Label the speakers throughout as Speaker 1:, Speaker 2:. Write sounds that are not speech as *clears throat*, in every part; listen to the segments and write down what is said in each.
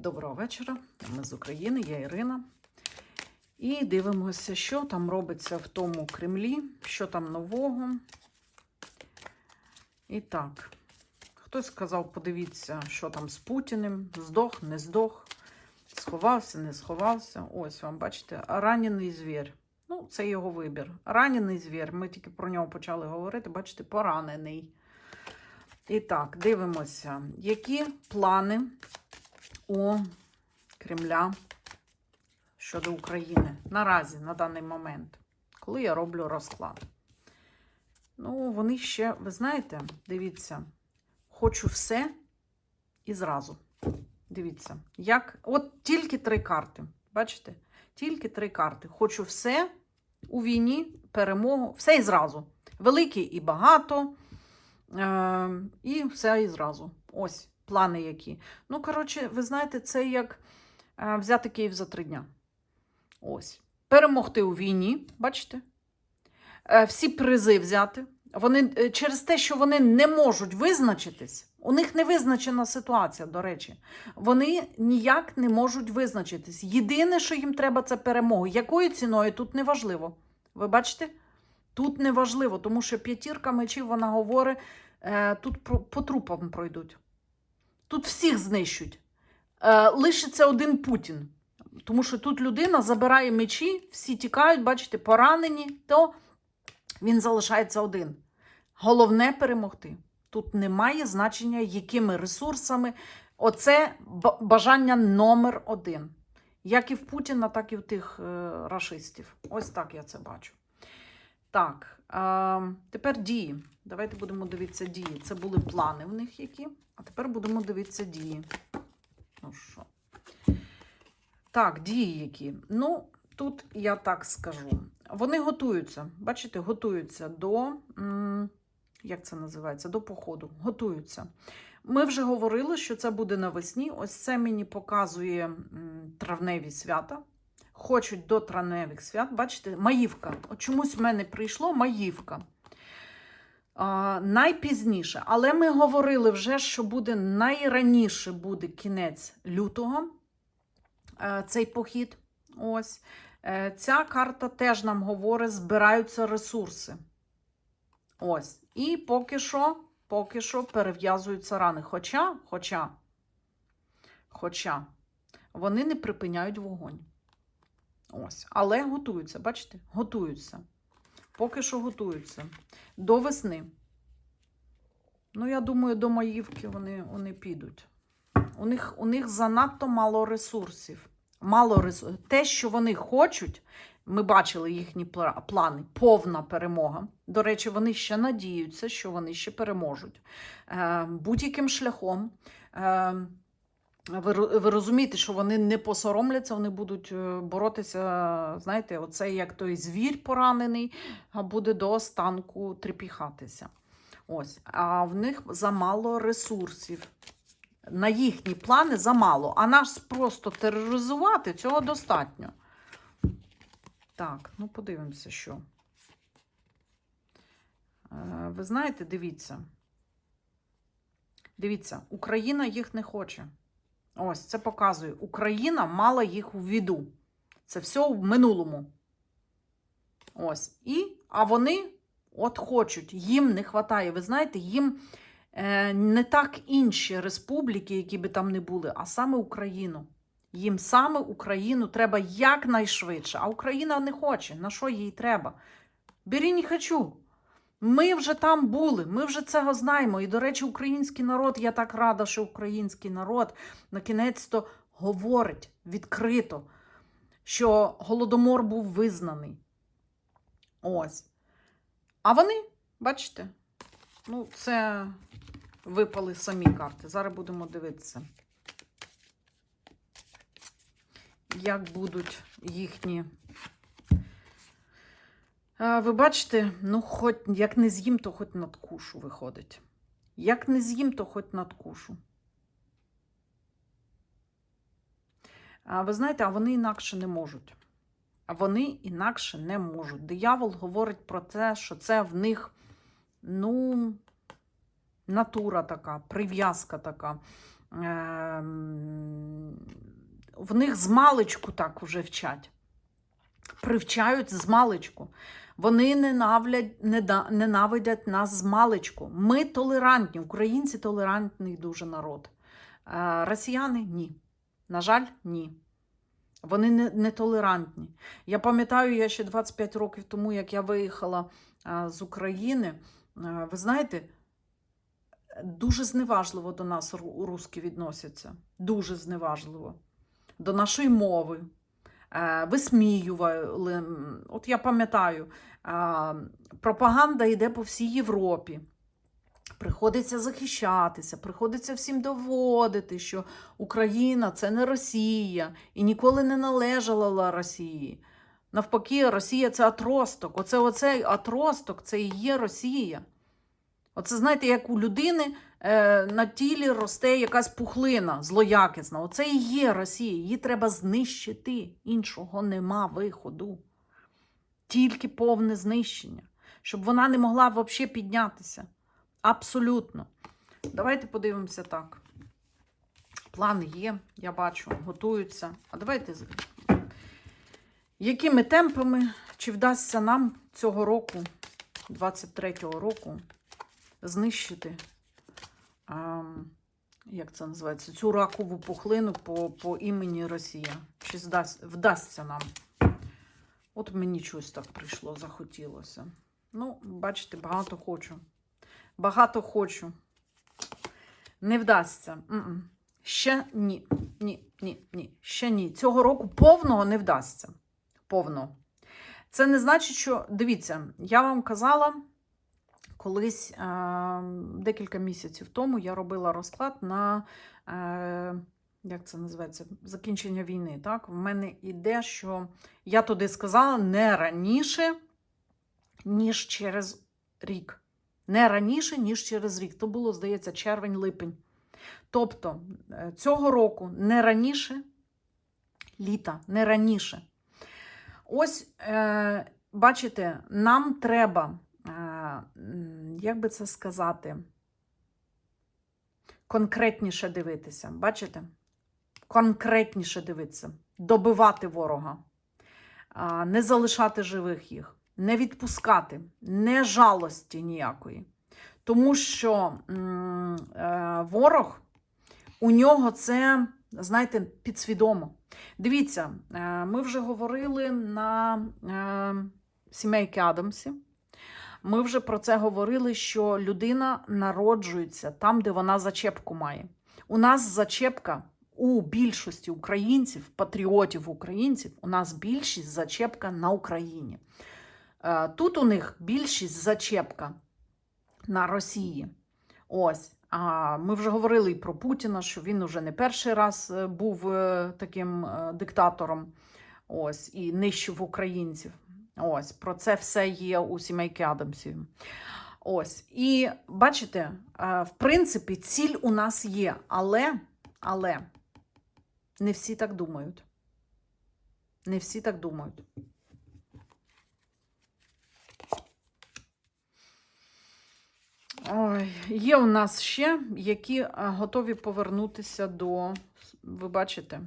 Speaker 1: Доброго вечора. Ми з України, я Ірина. І дивимося, що там робиться в тому Кремлі, що там нового. І так, хтось сказав, подивіться, що там з Путіним. Здох, не здох, сховався, не сховався. Ось вам, бачите, ранений звір. Ну, це його вибір. Ранений звір. Ми тільки про нього почали говорити, бачите, поранений. І так, дивимося, які плани у Кремля щодо України наразі, на даний момент, коли я роблю розклад. Ну, вони ще, ви знаєте, дивіться, хочу все і зразу. Дивіться, як. От тільки три карти. Бачите? Тільки три карти. Хочу все у війні, перемогу, все і зразу. Великий і багато. Е, і все і зразу. Ось плани які. Ну, коротше, ви знаєте, це як е, взяти Київ за три дня. Ось. Перемогти у війні, бачите? Е, всі призи взяти. Вони е, через те, що вони не можуть визначитись, у них не визначена ситуація, до речі. Вони ніяк не можуть визначитись. Єдине, що їм треба, це перемога. Якою ціною тут не важливо. Ви бачите? Тут не важливо, тому що п'ятірка мечів, вона говорить, тут по трупам пройдуть. Тут всіх знищуть. Е, лишиться один Путін. Тому що тут людина забирає мечі, всі тікають, бачите, поранені, то він залишається один. Головне перемогти. Тут немає значення, якими ресурсами. Оце бажання номер один. Як і в Путіна, так і в тих е, рашистів. Ось так я це бачу. Так, е, тепер дії. Давайте будемо дивитися дії. Це були плани в них які. А тепер будемо дивитися дії. Ну що? Так, дії які. Ну, тут я так скажу. Вони готуються. Бачите, готуються до. Як це називається? До походу. Готуються. Ми вже говорили, що це буде навесні. Ось це мені показує травневі свята. Хочуть до травневих свят. Бачите, маївка. От чомусь в мене прийшло маївка. А, найпізніше. Але ми говорили вже, що буде найраніше буде кінець лютого е, цей похід. Ось. Е, Ця карта теж нам говорить, збираються ресурси. Ось. І поки що, поки що перев'язуються рани. Хоча, хоча, хоча вони не припиняють вогонь. Ось. Але готуються, бачите? Готуються. Поки що готуються. До весни. Ну, я думаю, до Маївки вони, вони підуть. У них, у них занадто мало ресурсів. Мало ресурсів. Те, що вони хочуть, ми бачили їхні плани, повна перемога. До речі, вони ще надіються, що вони ще переможуть. Е, будь-яким шляхом. Е, ви, ви розумієте, що вони не посоромляться, вони будуть е, боротися, знаєте, оце як той звір поранений, буде до останку трепіхатися. Ось. А в них замало ресурсів. На їхні плани замало, а нас просто тероризувати цього достатньо. Так, ну подивимося, що. Е, Ви знаєте, дивіться. Дивіться, Україна їх не хоче. Ось це показує. Україна мала їх у віду. Це все в минулому. Ось. І, а вони от хочуть, їм не вистачає. Ви знаєте, їм е, не так інші республіки, які би там не були, а саме Україну. Їм саме Україну треба якнайшвидше. А Україна не хоче. На що їй треба? Бері не хочу. Ми вже там були, ми вже цього знаємо. І, до речі, український народ, я так рада, що український народ на кінець-то говорить відкрито, що голодомор був визнаний. Ось. А вони, бачите, ну, це випали самі карти. Зараз будемо дивитися, як будуть їхні. Ви бачите, ну, хоч як не з'їм, то хоч надкушу виходить. Як не з'їм, то хоч надкушу. А ви знаєте, а вони інакше не можуть. А вони інакше не можуть. Диявол говорить про те, що це в них, ну, натура така, прив'язка така. Ем, в них з маличку так вже вчать. Привчають з маличку. Вони ненавидять нас з маличку. Ми толерантні, українці толерантний дуже народ. Е, Росіяни ні. На жаль, ні. Вони не, не. Я пам'ятаю, я ще 25 років тому, як я виїхала е, з України, е, ви знаєте, дуже зневажливо до нас ру- русські відносяться. Дуже зневажливо. До нашої мови. Е, Висміювали. От я пам'ятаю, е, пропаганда йде по всій Європі. Приходиться захищатися, приходиться всім доводити, що Україна це не Росія і ніколи не належала Росії. Навпаки, Росія це отросток. Оце оцей отросток це і є Росія. Оце, знаєте, як у людини е, на тілі росте якась пухлина злоякісна. Оце і є Росія. Її треба знищити. Іншого нема виходу. Тільки повне знищення, щоб вона не могла взагалі піднятися. Абсолютно. Давайте подивимося так. Плани є, я бачу, готуються. А давайте. Якими темпами, чи вдасться нам цього року, 23-го року, знищити, а, як це називається, цю ракову пухлину по, по імені Росія? Чи здасть, вдасться нам? От мені щось так прийшло, захотілося. Ну, бачите, багато хочу. Багато хочу. Не вдасться. М-м. Ще ні. Ні, ні, ні. Ще ні. Цього року повного не вдасться. Повного. Це не значить, що. Дивіться, я вам казала колись е- декілька місяців тому я робила розклад на. Е- як це називається? Закінчення війни. Так? В мене іде, що я туди сказала не раніше, ніж через рік. Не раніше, ніж через рік. То було, здається, червень-липень. Тобто е, цього року не раніше літа, не раніше. Ось, бачите, нам треба, як би це сказати, конкретніше дивитися. Бачите? Конкретніше дивитися, добивати ворога, не залишати живих їх, не відпускати, не жалості ніякої. Тому що е, ворог у нього це, знаєте, підсвідомо. Дивіться, е, ми вже говорили на е, сімейки Адамсі. Ми вже про це говорили, що людина народжується там, де вона зачепку має. У нас зачепка у більшості українців, патріотів українців, у нас більшість зачепка на Україні. Е, Тут у них більшість зачепка на Росії. Ось. А ми вже говорили і про Путіна, що він уже не перший раз е, був е, таким диктатором. Ось, і нищив українців. Ось, про це все є у сімейки Адамсів. Ось. І бачите, е, в принципі, ціль у нас є, але, але не всі так думають. Не всі так думають. Ой, є у нас ще, які е, готові повернутися до. Ви бачите?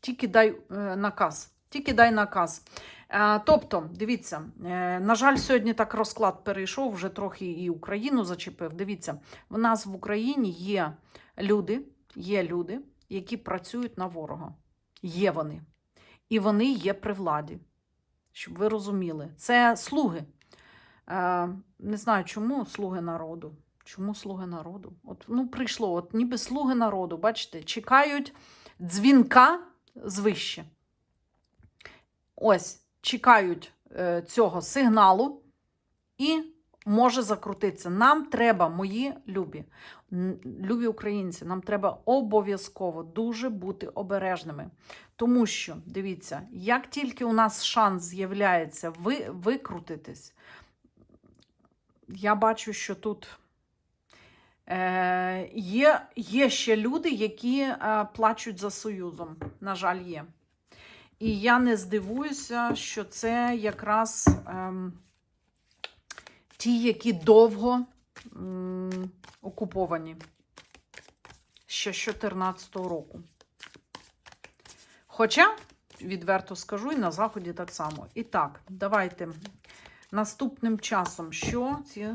Speaker 1: Тільки дай е, наказ. Тільки дай наказ. Е, тобто, дивіться, е, на жаль, сьогодні так розклад перейшов, вже трохи і Україну зачепив. Дивіться, в нас в Україні є люди, є люди, які працюють на ворога. Є вони. І вони є при владі. Щоб ви розуміли, це слуги. Е, не знаю, чому слуги народу. Чому слуги народу? От, ну, прийшло, от ніби слуги народу, бачите, чекають дзвінка звище. Ось, чекають е, цього сигналу і може закрутитися. Нам треба, мої любі, любі українці, нам треба обов'язково дуже бути обережними. Тому що, дивіться, як тільки у нас шанс з'являється ви, викрутитись, я бачу, що тут е, є, є ще люди, які е, плачуть за Союзом. На жаль, є. І я не здивуюся, що це якраз ем, ті, які довго м, окуповані ще з 2014 року. Хоча, відверто скажу, і на заході так само. І так, давайте наступним часом, що ці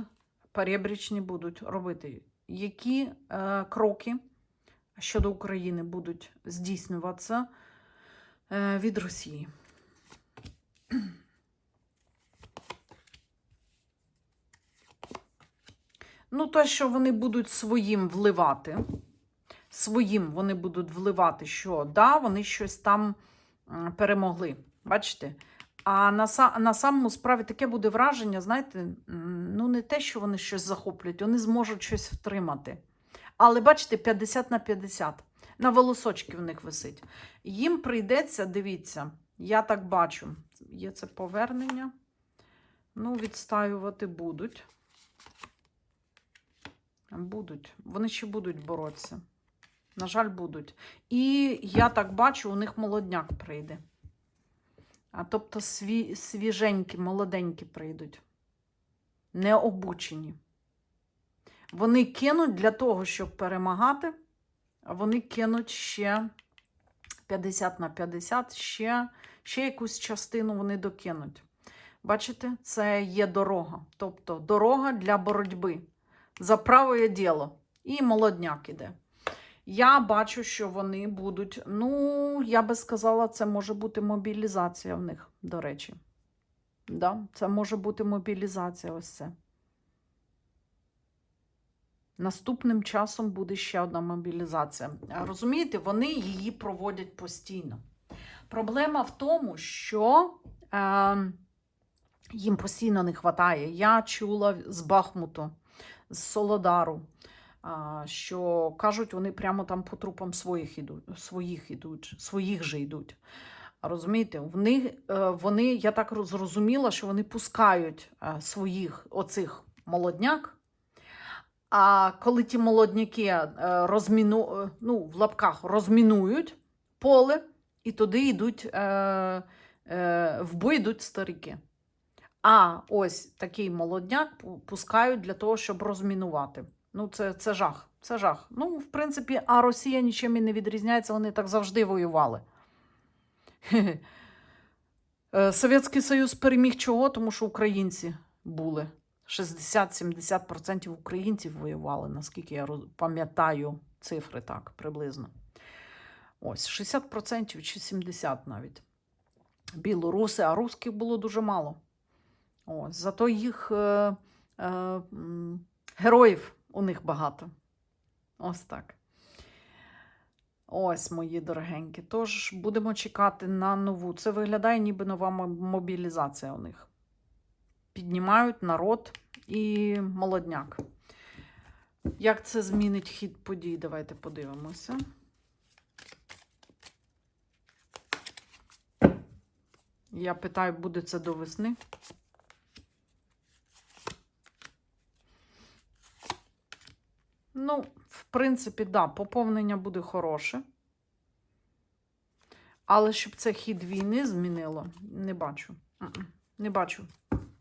Speaker 1: перебрічні будуть робити? Які е, кроки щодо України будуть здійснюватися від Росії? *clears throat* Ну, те, що вони будуть своїм вливати, своїм вони будуть вливати, що да, вони щось там перемогли. Бачите? А на, на самому справі таке буде враження, знаєте, ну не те, що вони щось захоплять, вони зможуть щось втримати. Але бачите, 50 на 50. На волосочки в них висить. Їм прийдеться, дивіться, я так бачу, є це повернення. Ну, відстаювати будуть. Будуть. Вони ще будуть боротися. На жаль, будуть. І я так бачу, у них молодняк прийде. А тобто сві, свіженькі, молоденькі прийдуть. Не обучені. Вони кинуть для того, щоб перемагати, вони кинуть ще 50 на 50, ще, ще якусь частину вони докинуть. Бачите, це є дорога. Тобто дорога для боротьби за праве діло. І молодняк іде. Я бачу, що вони будуть, ну, я би сказала, це може бути мобілізація в них, до речі. Да, це може бути мобілізація ось це. Наступним часом буде ще одна мобілізація. Розумієте, вони її проводять постійно. Проблема в тому, що е, їм постійно не вистачає. Я чула з Бахмуту, з Солодару, а, що кажуть, вони прямо там по трупам своїх ідуть, своїх ідуть, своїх же йдуть. Розумієте, в них, е, вони, я так зрозуміла, що вони пускають е, своїх оцих молодняк. А коли ті молодняки е, розміну, е, ну, в лапках розмінують поле, і туди йдуть е, е, в бой йдуть старики. А ось такий молодняк пускають для того, щоб розмінувати. Ну, це, це жах. Це жах. Ну, в принципі, а Росія нічим і не відрізняється, вони так завжди воювали. *laughs* Е, Совєтський Союз переміг чого? Тому що українці були. 60-70% українців воювали, наскільки я пам'ятаю цифри так приблизно. Ось 60% чи 70% навіть. Білоруси, а русських було дуже мало. Ось, зато їх е, е, героїв у них багато. Ось так. Ось, мої дорогенькі. Тож будемо чекати на нову. Це виглядає ніби нова мобілізація у них. Піднімають народ і молодняк. Як це змінить хід подій? Давайте подивимося. Я питаю, буде це до весни? Ну, в принципі, да, поповнення буде хороше. Але щоб це хід війни змінило, не бачу. Не бачу.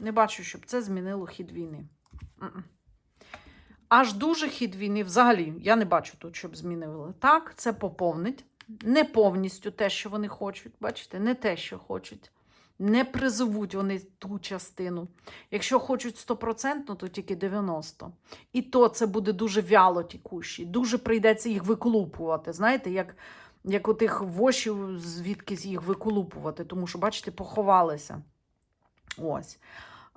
Speaker 1: Не бачу, щоб це змінило хід війни. Аж дуже хід війни взагалі я не бачу тут, щоб змінили. Так, це поповнить. Не повністю те, що вони хочуть. Бачите, не те, що хочуть. Не призовуть вони ту частину. Якщо хочуть 100%, то тільки 90%. І то це буде дуже вяло тікущі. Дуже прийдеться їх виколупувати. Знаєте, як, як у тих вошів, звідки їх виколупувати, тому що, бачите, поховалися. Ось.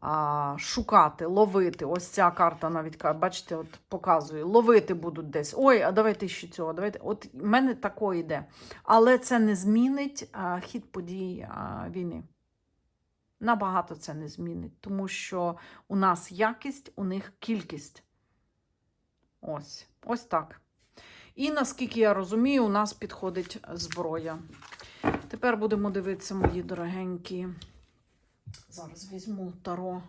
Speaker 1: А, шукати, ловити. Ось ця карта навіть бачите, от показує. Ловити будуть десь. Ой, а давайте ще цього. Давайте. От в мене тако йде. Але це не змінить а, хід подій а, війни. Набагато це не змінить, тому що у нас якість, у них кількість. Ось, ось так. І наскільки я розумію, у нас підходить зброя. Тепер будемо дивитися, мої дорогенькі. Зараз візьму таро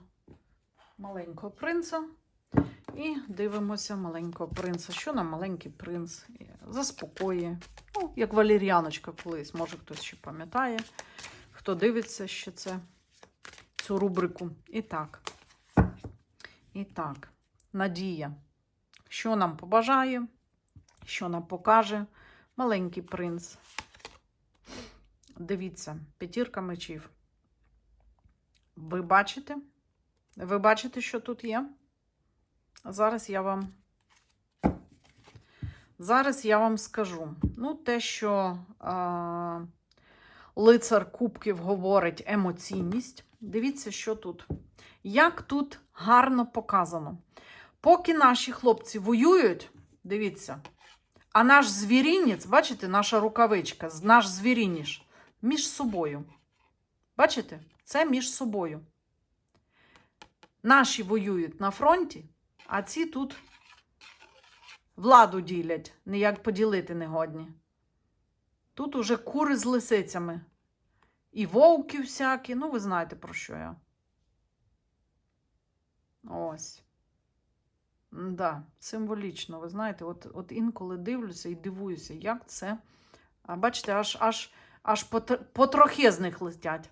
Speaker 1: маленького принца і дивимося маленького принца. Що нам маленький принц заспокоює. Ну, як валір'яночка колись, може хтось ще пам'ятає, хто дивиться ще це, цю рубрику. І так. І так, Надія. Що нам побажає, що нам покаже маленький принц. Дивіться, п'ятірка мечів. Ви бачите? Ви бачите, що тут є? Зараз я вам. Зараз я вам скажу. Ну, те, що а, лицар Кубків говорить емоційність. Дивіться, що тут. Як тут гарно показано. Поки наші хлопці воюють, дивіться, а наш звірінець, бачите, наша рукавичка, наш звірініш між собою. Бачите? Це між собою. Наші воюють на фронті, а ці тут владу ділять, ніяк поділити не годні. Тут уже кури з лисицями. І вовки всякі, ну ви знаєте, про що я. Ось. Да, символічно, ви знаєте, от, от інколи дивлюся і дивуюся, як це. А бачите, аж, аж, аж потр- потрохи з них летять.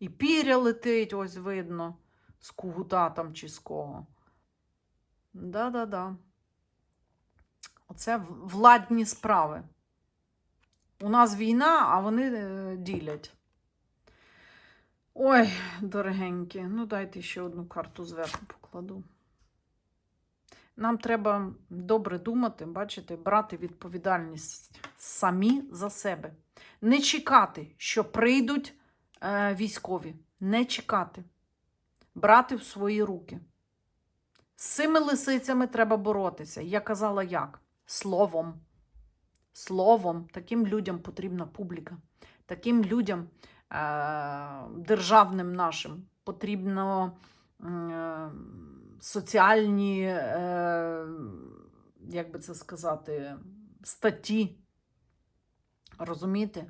Speaker 1: І піря летить, ось видно, з кугута там чи з кого. Да-да-да. Оце владні справи. У нас війна, а вони е, ділять. Ой, дорогенькі, ну дайте ще одну карту зверху покладу. Нам треба добре думати, бачите, брати відповідальність самі за себе. Не чекати, що прийдуть військові. Не чекати. Брати в свої руки. З цими лисицями треба боротися. Я казала як? Словом. Словом. Таким людям потрібна публіка. Таким людям, е, державним нашим, потрібно е, соціальні, е, як би це сказати, статті. Розумієте?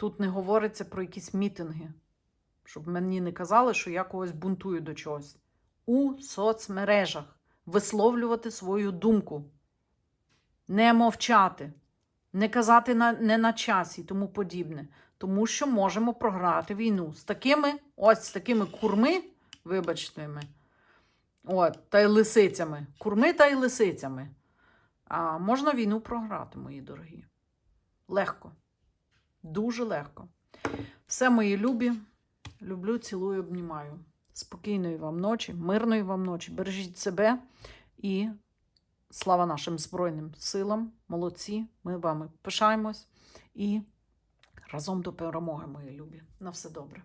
Speaker 1: Тут не говориться про якісь мітинги, щоб мені не казали, що я когось бунтую до чогось. У соцмережах висловлювати свою думку, не мовчати, не казати на, не на часі і тому подібне. Тому що можемо програти війну з такими, ось з такими курми, вибачте от, та й лисицями. Курми та й лисицями. А можна війну програти, мої дорогі. Легко. Дуже легко. Все, мої любі. Люблю, цілую, обнімаю. Спокійної вам ночі, мирної вам ночі. Бережіть себе і слава нашим Збройним силам. Молодці. Ми вами пишаємось і разом до перемоги, мої любі. На все добре.